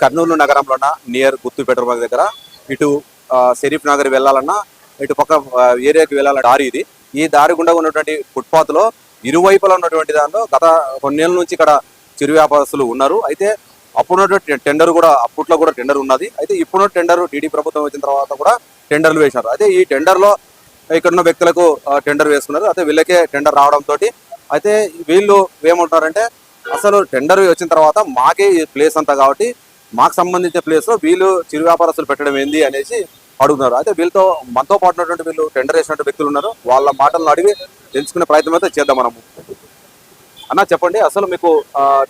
కర్నూలు నగరంలో ఉన్న near Gooty petrol bunk దగ్గర ఇటు షరీఫ్ నగర్ వెళ్ళాలన్నా ఇటు పక్క ఏరియాకి వెళ్ళాలన్న దారి ఇది. ఈ దారి గుండా ఉన్నటువంటి ఫుట్పాత్లో ఇరువైపులా ఉన్నటువంటి దానిలో గత కొన్నేళ్ళ నుంచి ఇక్కడ చిరు వ్యాపారస్తులు ఉన్నారు. అయితే అప్పుడున్నటువంటి టెండర్ కూడా అప్పట్లో కూడా టెండర్ ఉన్నది. అయితే ఇప్పుడు టెండర్ టీడీ ప్రభుత్వం వచ్చిన తర్వాత కూడా టెండర్లు వేశారు. అయితే ఈ టెండర్లో ఇక్కడ ఉన్న వ్యక్తులకు టెండర్ వేసుకున్నారు. అయితే వీళ్ళకే టెండర్ రావడంతో అయితే వీళ్ళు ఏమంటున్నారంటే అసలు టెండర్ వచ్చిన తర్వాత మాకే ఈ ప్లేస్ అంతా కాబట్టి మాకు సంబంధించిన ప్లేస్లో వీళ్ళు చిరు వ్యాపారస్తులు పెట్టడం ఏంది అనేసి అడుగుతున్నారు. అయితే వీళ్ళతో మనతో పాటు ఉన్నటువంటి వీళ్ళు టెండర్ వేసినటువంటి వ్యక్తులు ఉన్నారు. వాళ్ళ మాటలను అడిగి తెలుసుకునే ప్రయత్నం అయితే చేద్దాం మనము. అన్న చెప్పండి అసలు మీకు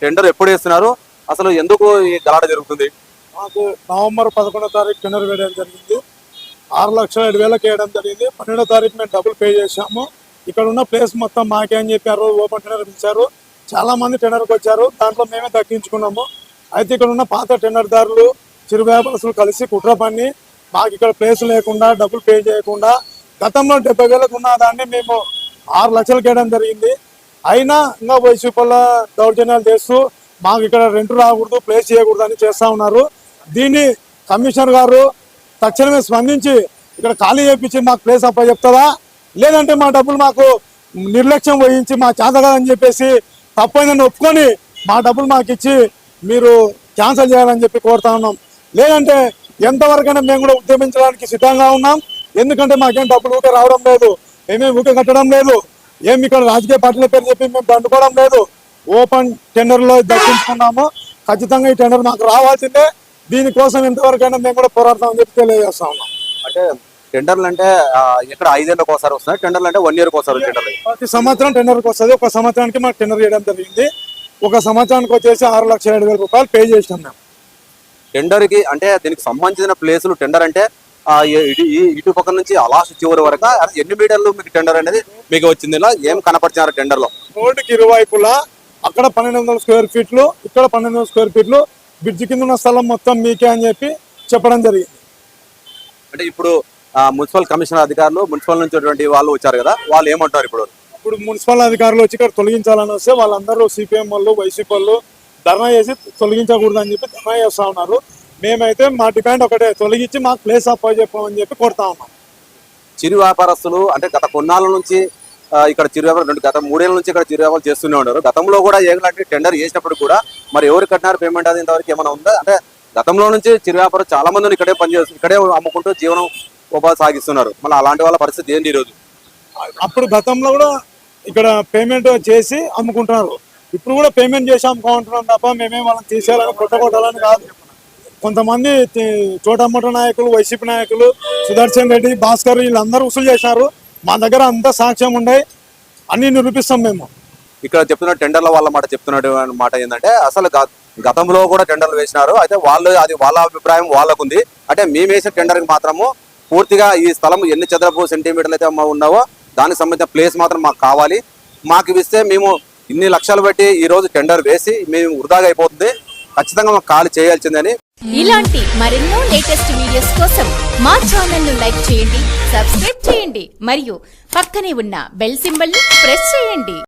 టెండర్ ఎప్పుడు వేస్తున్నారు? అసలు ఎందుకు ఈ గలాట జరుగుతుంది? మాకు నవంబర్ పదకొండో తారీఖు టెండర్ వేయడం జరిగింది. ఆరు లక్షల ఏడు వేలకు వేయడం జరిగింది. పన్నెండో తారీఖు మేము డబ్బులు పే చేశాము. ఇక్కడ ఉన్న ప్లేస్ మొత్తం మాకే అని చెప్పారు ఓపెన్ టెండర్ ఇచ్చారు చాలా మంది టెండర్కి వచ్చారు. దాంట్లో మేమే దక్కించుకున్నాము. అయితే ఇక్కడ ఉన్న పాత టెండర్దారులు చిరు వ్యాపారస్తులు కలిసి కుట్ర పని మాకు ఇక్కడ ప్లేస్ లేకుండా డబ్బులు పే చేయకుండా గతంలో డెబ్బై వేలకు ఉన్న దాన్ని మేము ఆరు లక్షలు కేయడం జరిగింది. అయినా ఇంకా వైసీపీల దౌర్జన్యాలు చేస్తూ మాకు ఇక్కడ రెంట్ రాకూడదు ప్లేస్ చేయకూడదు అని చేస్తూ ఉన్నారు. దీన్ని కమిషనర్ గారు తక్షణమే స్పందించి ఇక్కడ ఖాళీ చేయించి మాకు ప్లేస్ అప్ప చెప్తుందా లేదంటే మా డబ్బులు మాకు నిర్లక్ష్యం వహించి మా చేత కదని చెప్పేసి తప్పైందని ఒప్పుకొని మా డబ్బులు మాకు ఇచ్చి మీరు క్యాన్సిల్ చేయాలని చెప్పి కోరుతా ఉన్నాం. లేదంటే ఎంతవరకైనా మేము కూడా ఉద్యమించడానికి సిద్ధంగా ఉన్నాం. ఎందుకంటే మాకేం డబ్బులు ఊకే రావడం లేదు మేమేం ఊకే కట్టడం లేదు ఏం ఇక్కడ రాజకీయ పార్టీల పేరు చెప్పి మేము దండుకోవడం లేదు. ఓపెన్ టెండర్లో దక్కించుకున్నాము. ఖచ్చితంగా ఈ టెండర్ మాకు రావాల్సిందే. దీనికోసం ఎంతవరకైనా మేము కూడా పోరాడతామని చెప్పి తెలియజేస్తా ఉన్నాం. అంటే టెండర్లు అంటే ఇక్కడ ఐదేళ్ళకి ఒకసారి వస్తున్నాయి టెండర్లు అంటే వన్ ఇయర్కి ఒకసారి టెండర్లు. ప్రతి సంవత్సరం టెండర్కి వస్తుంది. ఒక సంవత్సరానికి మాకు టెండర్ చేయడం జరిగింది. ఒక సంవత్సరానికి వచ్చేసి ఆరు లక్షల ఏడు వేల రూపాయలు పే చేసినాం మేము. టెండర్కి అంటే దీనికి సంబంధించిన ప్లేసులు టెండర్ అంటే ఇటు పక్క నుంచి లాస్ట్ చివరి వరకు ఎన్ని మీటర్లు మీకు టెండర్ అనేది మీకు వచ్చింది ఇలా ఏం కనపరిచినారు టెండర్లో రోడ్డుకి ఇరువైపులా అక్కడ పన్నెండు వందల స్క్వేర్ ఫీట్లు ఇక్కడ పన్నెండు వందల స్క్వేర్ ఫీట్లు బ్రిడ్జ్ కింద ఉన్న స్థలం మొత్తం మీకే అని చెప్పి చెప్పడం జరిగింది. అంటే ఇప్పుడు మున్సిపల్ కమిషనర్ అధికారులు మున్సిపల్ నుంచి వాళ్ళు వచ్చారు కదా వాళ్ళు ఏమంటారు ఇప్పుడు? ఇప్పుడు మున్సిపల్ అధికారులు వచ్చి ఇక్కడ తొలగించాలని వస్తే వాళ్ళందరూ సిపిఎం వాళ్ళు వైసీపీ వాళ్ళు ధర్నా చేసి తొలగించకూడదు అని చెప్పి ధర్నా చేస్తా ఉన్నారు. మేమైతే మా డిమాండ్ ఒకటే తొలగించి మాకు ప్లేస్ అప్ చెప్పమని చెప్పి కొడతా ఉన్నాం. చిరు వ్యాపారస్తులు అంటే గత కొన్నాళ్ళ నుంచి ఇక్కడ చిరు వ్యాపారం రెండు గత మూడేళ్ళ నుంచి ఇక్కడ చిరు వ్యాపారం చేస్తూనే ఉన్నారు. గతంలో కూడా ఏలాంటి టెండర్ చేసినప్పుడు కూడా మరి ఎవరు కట్టినారు పేమెంట్ అది ఇంతవరకు ఏమైనా ఉందా? అంటే గతంలో నుంచి చిరు వ్యాపారం చాలా మంది ఇక్కడే పనిచేస్తూ ఇక్కడే అమ్ముకుంటూ జీవనం ఉపాధి సాగిస్తున్నారు. మళ్ళీ అలాంటి వాళ్ళ పరిస్థితి ఏంటి ఈరోజు? అప్పుడు గతంలో కూడా ఇక్కడ పేమెంట్ చేసి అమ్ముకుంటున్నారు. ఇప్పుడు కూడా పేమెంట్ చేసి అమ్ముకుంటున్నాం తప్ప మేమే వాళ్ళని తీసేయాలని కొట్టగొట్టాలని కాదు. కొంతమంది చోటమ్మట నాయకులు వైసీపీ నాయకులు సుదర్శన్ రెడ్డి భాస్కర్ వీళ్ళందరూ వసూలు చేశారు. మా దగ్గర అంతా సాక్ష్యం ఉండే అన్ని నిరూపిస్తాం మేము. ఇక్కడ చెప్తున్న టెండర్ల వాళ్ళ మాట చెప్తున్నాడు మాట ఏంటంటే అసలు గతంలో కూడా టెండర్లు వేసినారు. అయితే వాళ్ళు అది వాళ్ళ అభిప్రాయం వాళ్ళకుంది. అంటే మేము వేసిన టెండర్కి మాత్రము పూర్తిగా ఈ స్థలం ఎన్ని చదరపు సెంటీమీటర్లు అయితే ఉన్నావో దానికి సంబంధించిన ప్లేస్ మాత్రం మాకు కావాలి. మాకు ఇవిస్తే మేము ఇన్ని లక్షలు బట్టి ఈ రోజు టెండర్ వేసి మేము వృధాగా అయిపోతుంది. ఖచ్చితంగా మాకు ఖాళీ చేయాల్సిందని. ఇలాంటి మరెన్నో లేటెస్ట్ వీడియోస్ కోసం మా ఛానల్ను లైక్ చేయండి సబ్స్క్రైబ్ చేయండి. మరియు పక్కనే ఉన్న బెల్ సింబల్ ప్రెస్ చేయండి.